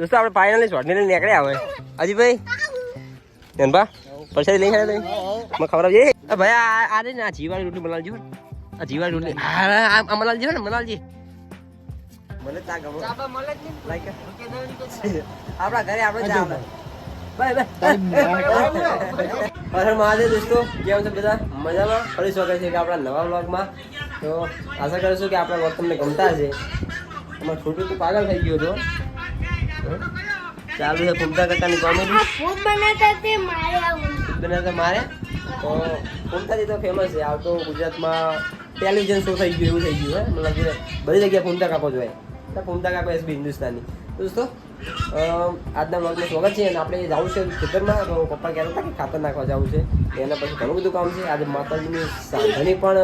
દોસ્તો આપણે ફાઇનલી શોર્ટની લઈને નીકળ્યા હવે. અજીભાઈ ધનભા પરસાદી લઈ આવ્યા તમે? મને ખબર છે ભાઈ આ આ રે ને આ જીવાળી રોટલી ને. આ જીવાળી રોટલી. આ આ મલાલજી હોય ને મલાલજી મને તા ગમો આપણા ઘરે આપણે બાય બાય હર મહાદેવ દોસ્તો કેમ છો બધા? મજામાં? ફરી સ્વાગત છે કે આપણા નવા બ્લોગમાં તો આશા કરું છું કે આપણા બ્લોગ તમને ગમતા હશે. અમારું છોટું તો પાગલ થઈ ગયો હતો? ચાલુ છે ફૂમતા કાકાની કોમેડી બનાતા તે મારે આવું. બને તો મારે? તો ફૂમતાજી તો ફેમસ છે. આવતો તો ગુજરાતમાં ટેલિવિઝન શો થઈ ગયું એવું થઈ ગયું હે? મતલબ કે બધી જગ્યાએ ફૂમતા કાકો જોઈએ તો ફૂમતા કાકો એસબી હિન્દુસ્તાની દોસ્તો આજના વ્લોગમાં સ્વાગત છે અને આપણે જવું છે ખેતરમાં. તો પપ્પા કહેતા હતા કે ખાતર નાખવા જવું છે. એના પછી ઘણું બધું કામ છે. આજે માતાજીની સાંધણી પણ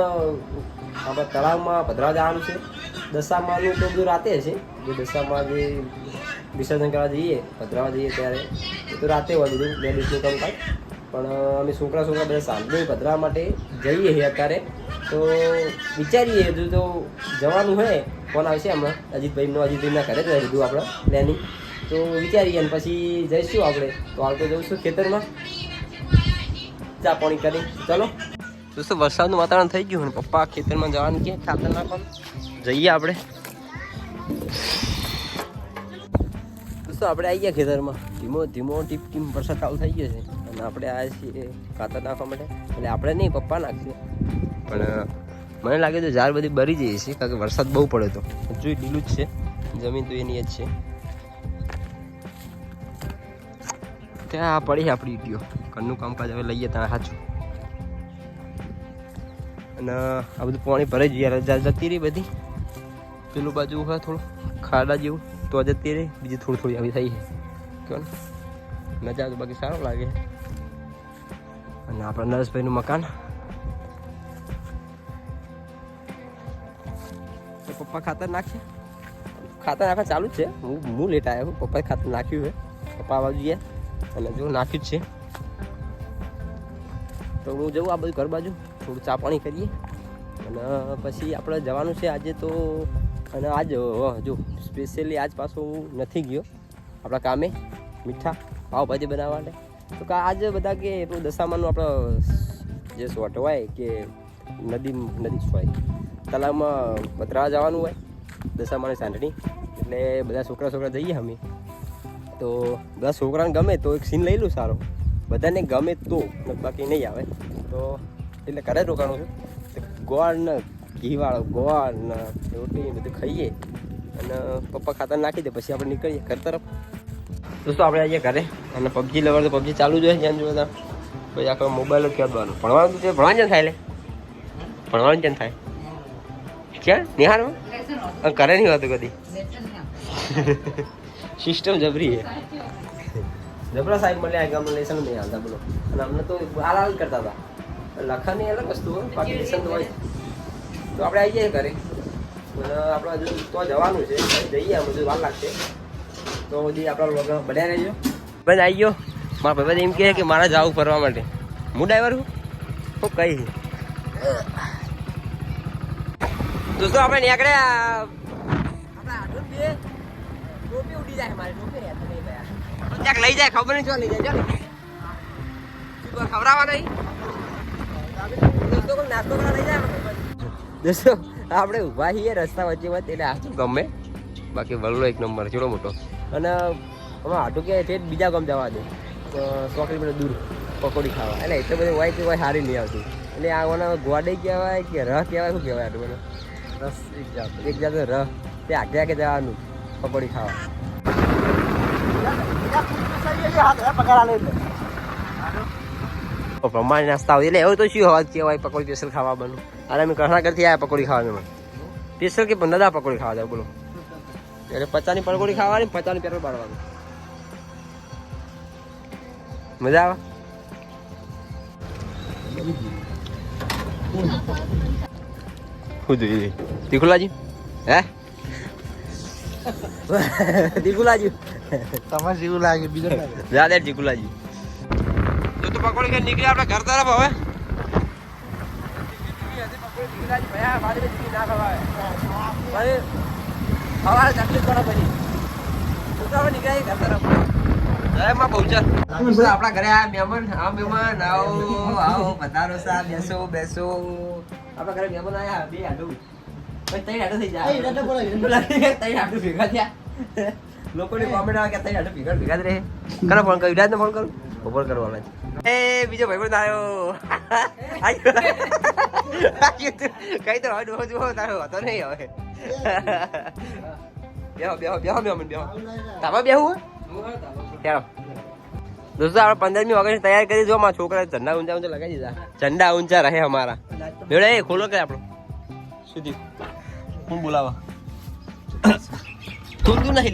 આપણે તળાવમાં ભદ્રા જવાનું છે. દશામાનું તો બધું રાતે છે. જે દશામાં જે વિસર્જન કરવા જઈએ ભદ્રાવા જઈએ ત્યારે. એ તો રાતે હોય બધું, બે દિવસનું કામકાજ પણ અમે છોકરા છોકરા બધા સાંજે ભદ્રાવા માટે જઈએ છીએ અત્યારે. તો વિચારીએ, હજુ તો જવાનું હોય ફોન આવશે હમણાં અજીતભાઈનો, અજીતભાઈના ઘરે જ લીધું આપણે પ્લેનિંગ તો વિચારીએ અને પછી જઈશું આપણે. તો હાલ તો જઈશું ખેતરમાં. ચા પાણી કરી. ચલો. દોસ્તો વરસાદનું વાતાવરણ થઈ ગયું અને પપ્પા ખેતરમાં જવાનું કે ખાતર નાખવાનું? જઈએ આપણે. દોસ્તો આપણે આવી ગયા ખેતરમાં. ધીમો ધીમો ટીપ ટીમ વરસાદ ચાલુ થઈ ગયો છે. અને આપણે આવ્યા છીએ ખાતર નાખવા માટે. એટલે આપણે નહીં, પપ્પા નાખશે. પણ મને લાગે તો ઝાડ બધી બરી જઈ છે, કારણ કે વરસાદ બહુ પડે તો. હજુ ઢીલું જ છે. જમીન તો એની જ છે. ત્યાં પડી છે આપણી ઈટીઓ. ઘરનું કામકાજ હવે લઈએ ત્યાં સાચું અને આ બધું પાણી ભરાઈ જ યાર, જા- જતી રહી બધી. પેલું બાજુ હા, થોડું ખાડા જેવું. તો જતી રહી બીજી થોડી થોડી આવી થઈ છે. ને મજા તો બાકી સારું લાગે. અને આપણા નરેશભાઈનું મકાન. પપ્પા ખાતર નાખશે? ખાતર નાખવા ચાલુ જ છે. હું હું લેટ આવ્યો છું. પપ્પાએ ખાતર નાખ્યું છે. પપ્પા બાજુ ગયા. અને જો નાખ્યું જ છે. તો હું જવું આ બધું ઘર બાજુ. થોડું ચા પાણી કરીએ. અને પછી આપણે જવાનું છે આજે તો અને આજ જો સ્પેશિયલી આજ પાછો હું નથી ગયો. આપણા કામે મીઠા પાવભાજી બનાવવા માટે. તો કે આજ બધા કે એટલું દશામાનું આપણો જે શોટ હોય કે નદી નદી હોય તલાવમાં પતરાવા જવાનું હોય, દશામાની સાંઠણી એટલે બધા છોકરા છોકરા જઈએ અમે. તો બધા છોકરાને ગમે તો એક સીન લઈ લઉં સારો. બધાને ગમે તો, બાકી નહીં આવે. તો એટલે જ રોકાણું છું. ગોળ ઘીવાળો, ગોળ ને રોટી બધું ખાઈએ અને પપ્પા ખાતર નાખી દે, પછી આપણે નીકળીએ ઘર તરફ. દોસ્તો, આપણે આવીએ ઘરે અને પબજી લવર તો પબજી ચાલુ જ હોય જ્યાં જોતા પછી આખો મોબાઈલ જ ખેડવાનું ભણવાનું તો ભણવાનું છે થાય લે? ભણવાનું છે થાય? ક્યાં? નિહાળમાં ઘરે નહીં હોતું કદી. સિસ્ટમ જબરી છે. જબરા સાહેબ મળ્યા આ ગામમાં લેસન નહીં હાલતા બોલો. અને અમને તો હાલ હાલ કરતા હતા. લખવાની અલગ વસ્તુ બાકી લેસન તો હોય. તો આપણે આવી જઈએ ઘરે. આપણે હજુ તો જવાનું છે. જઈએ હજુ વાર લાગશે. તો હજી આપણા લોકો બન્યા રહેજો. ભાઈ આવી ગયો. મારા ભાઈ એમ કહે કે મારા જવું ફરવા માટે. હું ડ્રાઈવર છું હું કઈ દોસ્તો આપણે નીકળ્યા. આપણા ટોપી ઉડી જાય મારી ટોપી. ક્યાંક લઈ જાય ખબર નહીં જો લઈ જાય ચાલો ખવડાવવા નહીં. દોસ્તો નાસ્તો કરવા લઈ જાય દોસ્તો આપણે ઊભા છીએ રસ્તા વચ્ચે વચ્ચે એટલે આ ગમે? બાકી વલ્લો એક નંબર ચેડો મોટો. અને અમે હાટું કે છે બીજા ગામ જવા દે. સો કિલોમીટર દૂર પકોડી ખાવા. એટલે એટલે બધું હોય કે હોય સારી નહીં આવતી. એટલે આ મને ગોડે કહેવાય કે રહ કહેવાય શું કહેવાય આટલું મને રસ એક જાત એક જાત રહ. તે આગે આગે જવાનું પકોડી ખાવા. પ્રમાણે નાસ્તા આવે એટલે એવું તો શું હોવા કહેવાય પકોડી સ્પેશિયલ ખાવા બનું અરે અમે કર્ણાગરથી આવ્યા પકોડી ખાવા મેં. સ્પેશિયલ કે પણ નદા પકોડી ખાવા જાવ બોલો. એટલે પચાની પકોડી ખાવાની પચાની પેટ્રોલ પાડવાનું મજા આવે? શું જોઈએ? તીખુલાજી? હે? તીખુલાજી? તમારે જેવું લાગે બીજો તો તો પકોડી કે નીકળી આપણે ઘર તરફ હવે. સવારે તકલીફ પડે પછી. દોસ્તો નીકળાય ઘર તરફ જય પહોંચર આપણા ઘરે આ મહેમાન આ મહેમાન આવો આવો પધારો સા બેસો બેસો. આપણા ઘરે મહેમાન આયા બે આડું તઈ આડું થઈ જાય તઈ આડું ભેગા થયા. લોકોની કોમેન્ટ આવે કે તઈ આડું ભેગા ભેગા જ રહે. કરો ફોન કર્યો વિરાજને ફોન કરું. ખબર છે. એ, બીજો ભાઈ પણ આવ્યો કઈ તો હવે જુઓ, તારો હતો નહીં હવે. બેહો બેહો બેહો બેહો બેહો. તાપા બેહું ચાલો. દોસ્તો, આપણે પંદરમી ઓગસ્ટ તૈયાર કરી જો મારા છોકરા ઝંડા ઊંચા ઊંચા લગાવી દીધા. ઝંડા ઊંચા રહે અમારા. એ, ખોલો કે આપણો? સુધી. હું બોલાવા? તું તું નહીં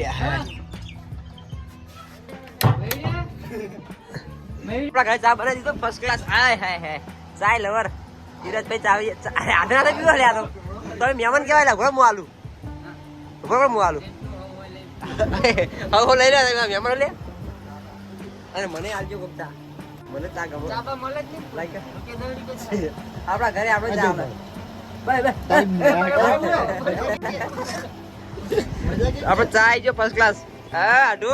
આપણા ઘરે ચા બનાવી દીધો ફર્સ્ટ ક્લાસ હાય હાય હાય. ચાય લવર ધીરજભાઈ ચાવી આધે આધે પીવો લે આ તો. તમે મહેમાન કહેવાય લે ઘોડો હું ઘોડો હું હવે લઈ લે તમે મહેમાન લે. અને મને આલજો કોક ચા. મને ચા ગમે. લાઈક આપણા ઘરે આપણે ચા આવે આપણે ચા આવી જો ફર્સ્ટ ક્લાસ હા આડુ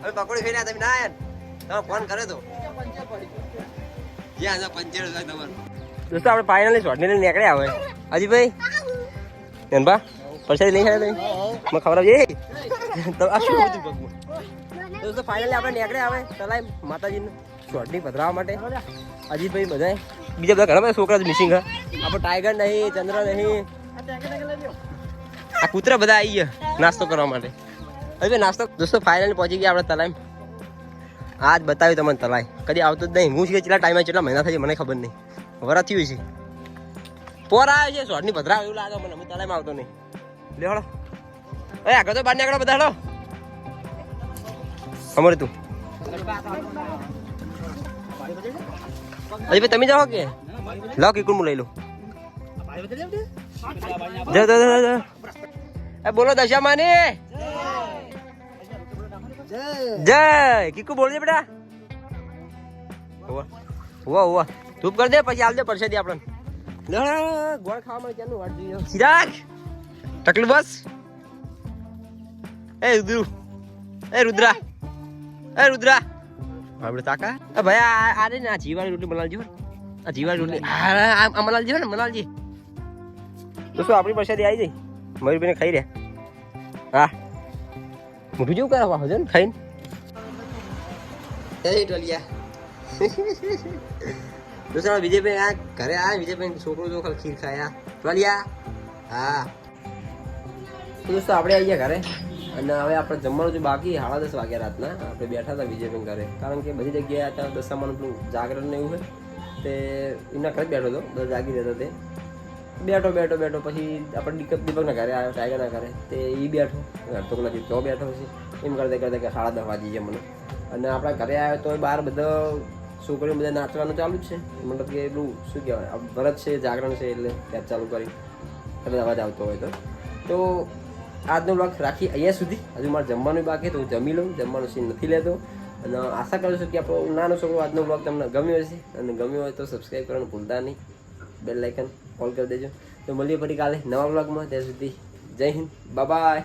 હવે પકોડી ખાઈને તમે. ના આયા ને તમે ફોન કરે તો. જ્યાં પંચર તમારું દોસ્તો આપણે ફાઇનલી શોર્ટ ને નીકળ્યા હવે. અજીભાઈ ધનભા પરસાદી લઈ આવ્યા તમે? મને ખબર આવી તો આ શું હતું પગમાં દોસ્તો ફાઇનલી આપણે નીકળ્યા હવે. તલાઈ માતાજીને શોર્ટની પધરાવવા માટે. અજીતભાઈ બધાય. બીજા બધા ઘણા બધા છોકરા મિસિંગ હા. આપણે ટાઈગર નહીં ચંદ્ર નહીં. આ કૂતરા બધા આવી ગયા નાસ્તો કરવા માટે. હવે નાસ્તો દોસ્તો ફાઇનલી પહોંચી ગયા આપણે તલાઈ આજ બતાવ્યું તમને તલાય કદી આવતો જ નહીં. હું છે કેટલા ટાઈમે કેટલા મહિના થઈ મને ખબર નહીં. વરા થયું છે. પોર આવે છે શોર્ટની પધરા એવું લાગે મને. હું તલાઈમાં આવતો નહીં. લે હળો. એ આગળ તો બહાર નીકળો બધા હળો. અમારે તું. ભાઈ તમે જાઓ કે? લો કીકુલ હું લઈ લઉં. જાઓ જાઓ એ બોલો દશા માની જય. કીકુ બોલજે બેટા. હોવા હોવા ધૂપ કરી દે પછી આલ દે પરસેદી આપણને. લે, લે, લે, ગોળ ખાવા મળે ક્યાંનું વાટ જોઈએ? ચિરાગ ટકલું બસ. એ રુદ્રુ એ રુદ્રા એ રુદ્રા. આપણે તાકા? એ ભાઈ આ આ રે ને જીવાળી રોટલી બનાવજો આ જીવાળી રોટલી. આ આ આ મનાલજી મલાલજી તો શું આપણી પરસેદી આવી જઈ. મયુરભાઈને ખાઈ રહ્યા. હા. મોઢું જેવું કરે વાહ છે ને ખાઈને એ ટોલિયા દોસ્તો વિજયભાઈ આ ઘરે આ વિજયભાઈ છોકરો જો ખીર ખાયા ટોલિયા હા દોસ્તો આપણે આવી ગયા ઘરે અને હવે આપણે જમવાનું જો બાકી સાડા દસ વાગ્યા રાતના આપણે બેઠા હતા વિજયભાઈ ઘરે કારણ કે બધી જગ્યાએ અત્યારે દશામાનું પેલું જાગરણ ને એવું હોય. તે એના ઘરે બેઠો હતો. દસ જાગી જતો તે. બેઠો બેઠો બેઠો. પછી આપણે દીપક, દીપકના ઘરે આવ્યો, ટાઈગરના ઘરે. તે એ બેઠો. હર્તકના જીત તો બેઠો પછી એમ કરતા કરતા કે સાડા દસ વાગી ગયા મને. અને આપણા ઘરે આવ્યો તો બહાર બધા છોકરીઓ બધા નાચવાનું ચાલુ જ છે. મતલબ કે એટલું શું કહેવાય? ભરત છે, જાગરણ છે એટલે ત્યાં ચાલુ કરી. એટલે અવાજ આવતો હોય તો. તો આજનો બ્લોગ રાખી અહીંયા સુધી. હજુ મારે જમવાનું બાકી તો હું જમી લઉં. જમવાનું સીન નથી લેતો. અને આશા કરું છું કે આપણો નાનો છોકરો આજનો બ્લોગ તમને ગમ્યો હશે. અને ગમ્યો હોય તો સબસ્ક્રાઈબ કરવાનું ભૂલતા નહીં. બેલ લાઇકન કોલ કરી દેજો. તો મળીએ ફરી કાલે નવા બ્લોગમાં ત્યાં સુધી જય હિન્દ. બાય